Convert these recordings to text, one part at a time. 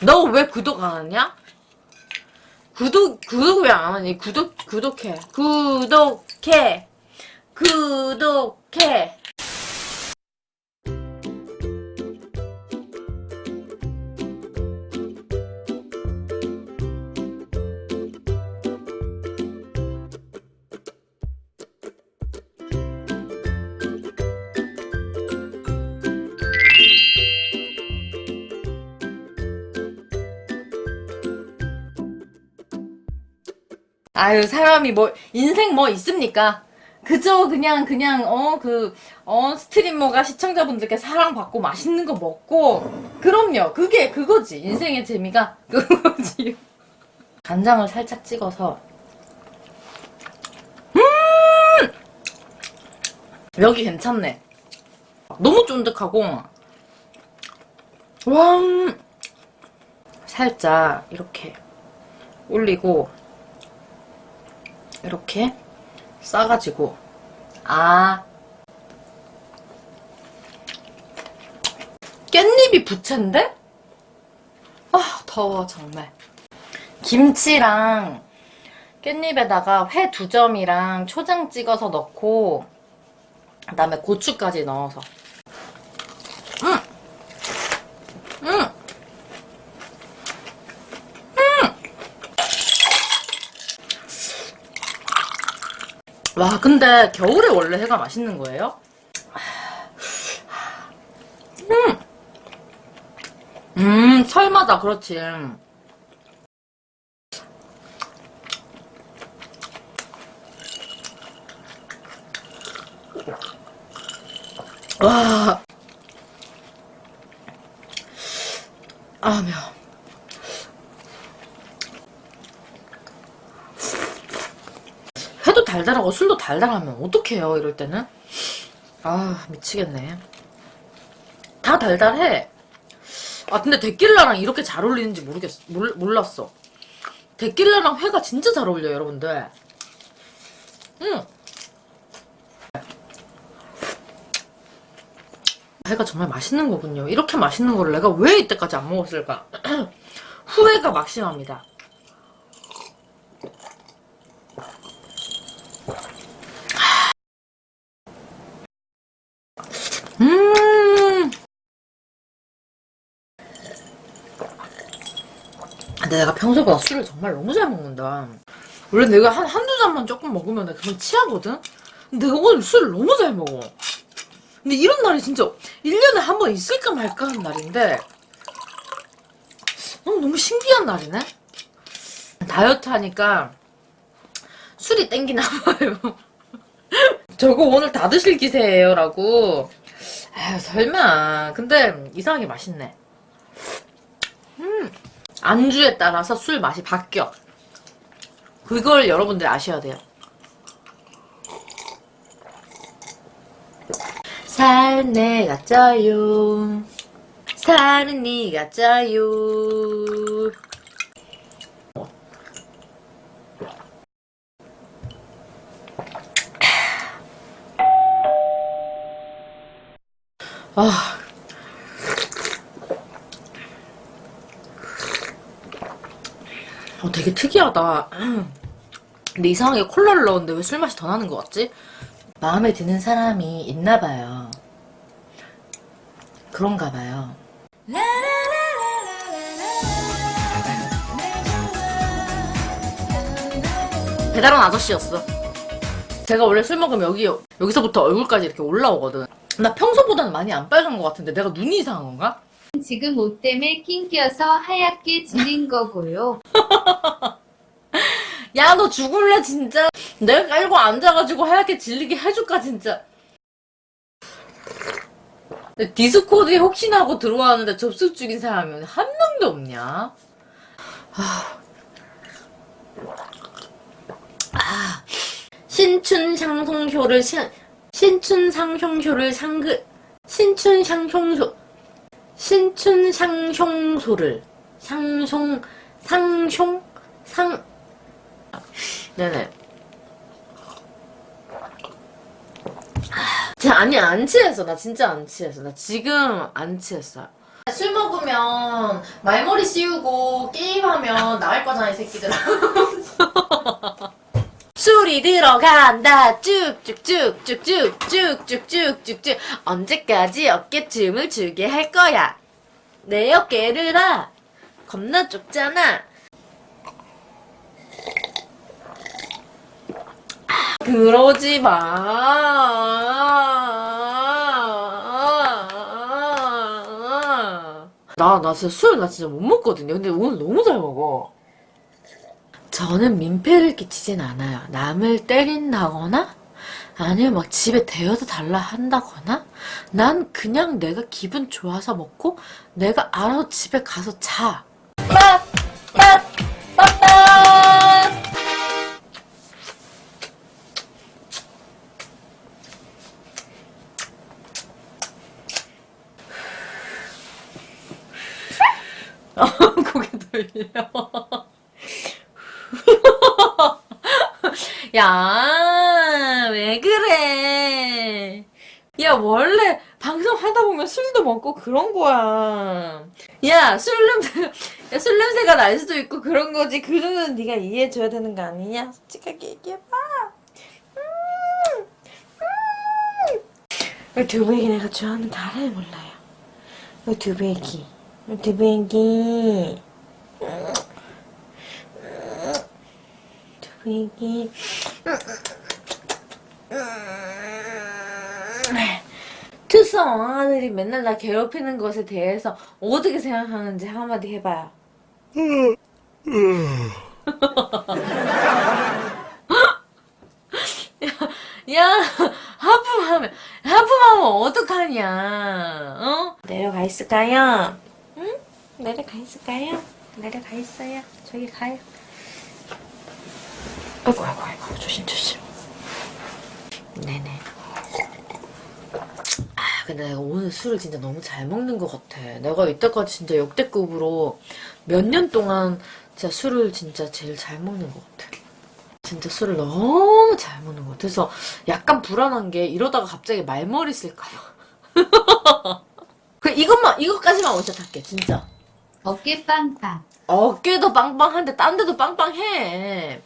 너 왜 구독 안 하냐? 구독 구독 왜 안 하니? 구독 구독해. 구독해. 구독해. 아유 사람이 뭐 인생 뭐 있습니까? 그저 그냥 그냥 어그 어 스트리머가 시청자분들께 사랑받고 맛있는 거 먹고. 그럼요. 그게 그거지. 인생의 재미가 그거지. 간장을 살짝 찍어서. 음! 여기 괜찮네. 너무 쫀득하고. 와 음. 살짝 이렇게 올리고 이렇게 싸가지고. 아. 깻잎이 부채인데? 아 더워 정말. 김치랑 깻잎에다가 회 두 점이랑 초장 찍어서 넣고 그 다음에 고추까지 넣어서 와 근데 겨울에 원래 해가 맛있는 거예요? 음, 음 설마다 그렇지. 와, 아매워. 회도 달달하고 술도 달달하면 어떡해요 이럴 때는? 아 미치겠네. 다 달달해. 아 근데 데킬라랑 이렇게 잘 어울리는지 모르겠어 몰, 몰랐어. 데킬라랑 회가 진짜 잘 어울려요 여러분들. 음 회가 정말 맛있는 거군요. 이렇게 맛있는 거를 내가 왜 이때까지 안 먹었을까? 후회가 막심합니다 근데 내가 평소보다 술을 정말 너무 잘 먹는다. 원래 내가 한, 한두 잔만 조금 먹으면 내가 그만 취하거든? 근데 내가 오늘 술을 너무 잘 먹어. 근데 이런 날이 진짜 1년에 한 번 있을까 말까 하는 날인데, 너무, 너무 신기한 날이네? 다이어트 하니까 술이 땡기나 봐요. 저거 오늘 다 드실 기세예요 라고 아유 설마 근데 이상하게 맛있네 음 안주에 따라서 술 맛이 바뀌어. 그걸 여러분들 아셔야 돼요. 살 내가 쪄요. 살은 네가 쪄요. 아. 어, 되게 특이하다. 근데 이상하게 콜라를 넣었는데 왜 술 맛이 더 나는 것 같지? 마음에 드는 사람이 있나 봐요. 그런가 봐요. 배달원 아저씨였어. 제가 원래 술 먹으면 여기, 여기서부터 얼굴까지 이렇게 올라오거든. 나 평소보다는 많이 안 빨간 것 같은데 내가 눈이 이상한 건가? 지금 옷 때문에 낀 껴서 하얗게 질린 거고요. 야 너 죽을래 진짜 내가 깔고 앉아가지고 하얗게 질리게 해줄까 진짜 디스코드에 혹시나 하고 들어왔는데 접속 중인 사람이 한 명도 없냐 아, 아. 신춘상송쇼를 신, 신춘상송쇼를 상그 신춘상송쇼 신춘상송소를 상송 상숑 상 네네. 진짜 아니 안 취했어. 나 진짜 안 취했어. 나 지금 안 취했어. 술 먹으면 말머리 씌우고 게임하면 나갈 거잖아 이 새끼들아 술이 들어간다 쭉쭉쭉쭉쭉쭉쭉쭉쭉쭉 언제까지 어깨춤을 추게 할 거야 내 어깨를 봐 겁나 좁잖아 그러지 마. 나, 나 진짜 술, 나 진짜 못 먹거든요. 근데 오늘 너무 잘 먹어. 저는 민폐를 끼치진 않아요. 남을 때린다거나, 아니면 막 집에 데려다 달라 한다거나, 난 그냥 내가 기분 좋아서 먹고, 내가 알아서 집에 가서 자. 어, 고개 돌려. 야, 왜 그래? 야, 원래 방송 하다 보면 술도 먹고 그런 거야. 야, 술 냄새, 야, 술 냄새가 날 수도 있고 그런 거지. 그 정도는 네가 이해해줘야 되는 거 아니냐? 솔직하게 얘기해봐. 음, 음. 두부애기 내가 좋아하는 다를 몰라요. 이 두부애기. 이 두부애기. 두 부애기. 투썸 왕아들이 맨날 나 괴롭히는 것에 대해서 어떻게 생각하는지 한마디 해봐요. 야, 야, 하품하면, 하품하면 어떡하냐, 어? 내려가 있을까요? 응? 내려가 있을까요? 내려가 있어요. 저기 가요. 아이고, 아이고, 아이고, 조심, 조심. 네네. 아, 근데 내가 오늘 술을 진짜 너무 잘 먹는 것 같아. 내가 이때까지 진짜 역대급으로 몇 년 동안 진짜 술을 진짜 제일 잘 먹는 것 같아. 진짜 술을 너무 잘 먹는 것 같아. 그래서 약간 불안한 게 이러다가 갑자기 말머리 쓸까봐. 그 이것만, 이것까지만 원샷할게, 진짜. 어깨 빵빵. 어깨도 빵빵한데 딴 데도 빵빵해.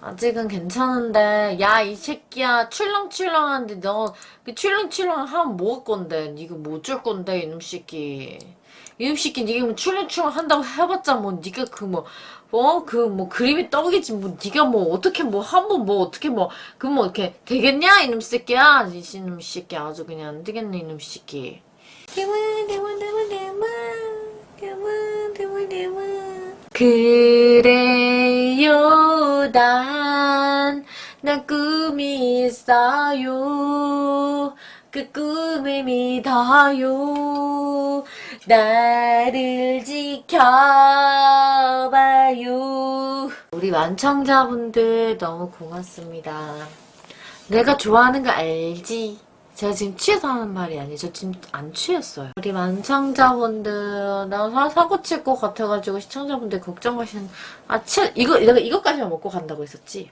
아직은 괜찮은데 야 이 새끼야 출렁출렁한데 너그 출렁출렁 하면 뭐 할 건데? 니가 뭐 어쩔 건데 이놈 새끼 이놈 새끼 니가 뭐 출렁출렁 한다고 해봤자 뭐 니가 그 뭐 어? 그 뭐 그림이 떡이지. 뭐 니가 뭐 어떻게 뭐 한 번 뭐 어떻게 뭐 그 뭐 이렇게 되겠냐? 이놈 새끼야? 이 이놈 새끼 아주 그냥 안 되겠네 이놈 새끼. 그래요. 난, 난 꿈이 있어요 그 꿈을 믿어요 나를 지켜봐요 우리 완청자분들 너무 고맙습니다 내가 좋아하는 거 알지? 제가 지금 취해서 하는 말이 아니에요. 저 지금 안 취했어요. 우리 만청자분들, 나 사, 사고 칠 것 같아가지고 시청자분들 걱정하시는, 아, 취, 이거, 내가 이것까지만 먹고 간다고 했었지?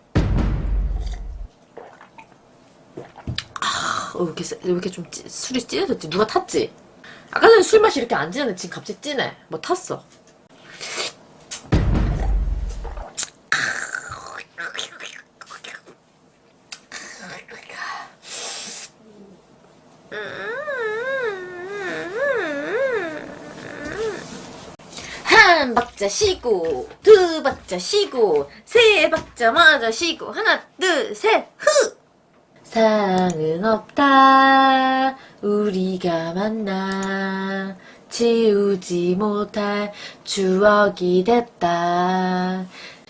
어, 왜 이렇게, 이렇게 좀 찌- 술이 진해졌지? 누가 탔지? 아까 전에 술 맛이 이렇게 안 진했는데 지금 갑자기 진해. 뭐 탔어. 한 박자 쉬고 두 박자 쉬고 세 박자 맞아 쉬고 하나 둘셋 후 사랑은 없다. 우리가 만나 지우지 못할 추억이 됐다.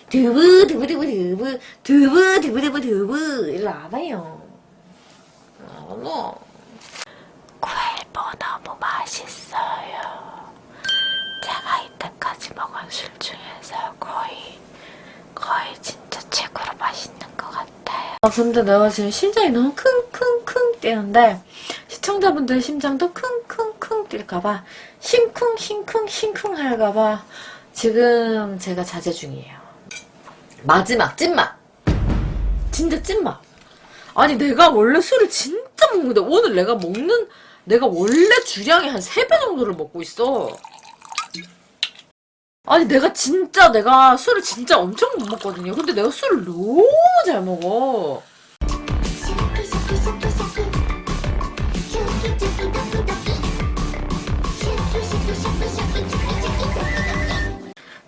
두부 두부 두부 두부 두부 두부 두부 두부. 일로 와봐요. 와봐 구엘보 너무 맛있어요. 제가 이때까지 먹은 술 중에서 거의 거의 진짜 최고로 맛있는 것 같 아, 근데 내가 지금 심장이 너무 킁킁킁 뛰는데 시청자분들 심장도 킁킁킁 뛸까봐 싱쿵 싱쿵 싱쿵 할까봐 지금 제가 자제 중이에요. 마지막 찐맛. 진짜 찐맛. 아니 내가 원래 술을 진짜 먹는데 오늘 내가 먹는 내가 원래 주량의 한 3배 정도를 먹고 있어. 아니 내가 진짜 내가 술을 진짜 엄청 못 먹거든요. 근데 내가 술을 너무 잘 먹어.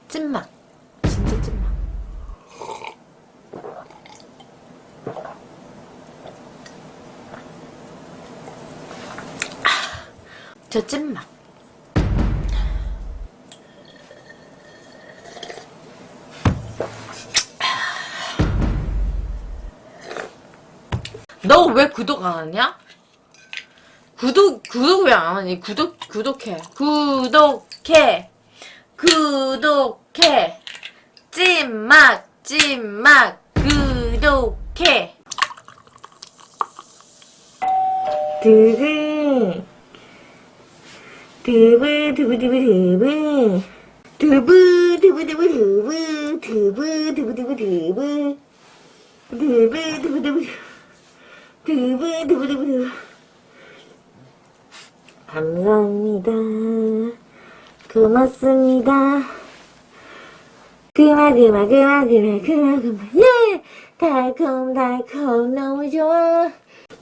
찐맛. 진짜 찐맛. 아, 저 찐맛. 너 왜 구독 안 하냐? 구독 구독 왜 안 하니? 구독 구독해. 구독해. 구독해. 찐맛 찐맛 구독해. 두부 두부 두부 두부 두부 두부 두부 두부 두부 두부 두부 두부 두부 두부 두부 두부 두부두부두부 감사합니다. 고맙습니다. 그마 그마 그마 그마 그마 그마. 예! 달콤 달콤. 너무 좋아.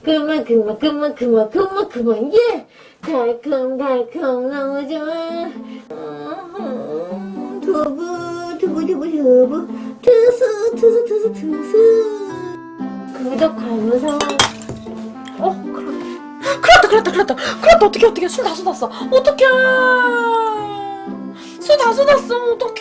그마 그마 그마 그마 그마 그마. 예! 달콤 달콤. 너무 좋아. 음, 두부 두부 두부 두부. 투수 투수 투수 투수. 구독 감사 어 그렇다. 그렇다 그렇다 그렇다. 어떻게 어떻게 술 다 쏟았어. 어떡해. 술 다 쏟았어. 어떡해.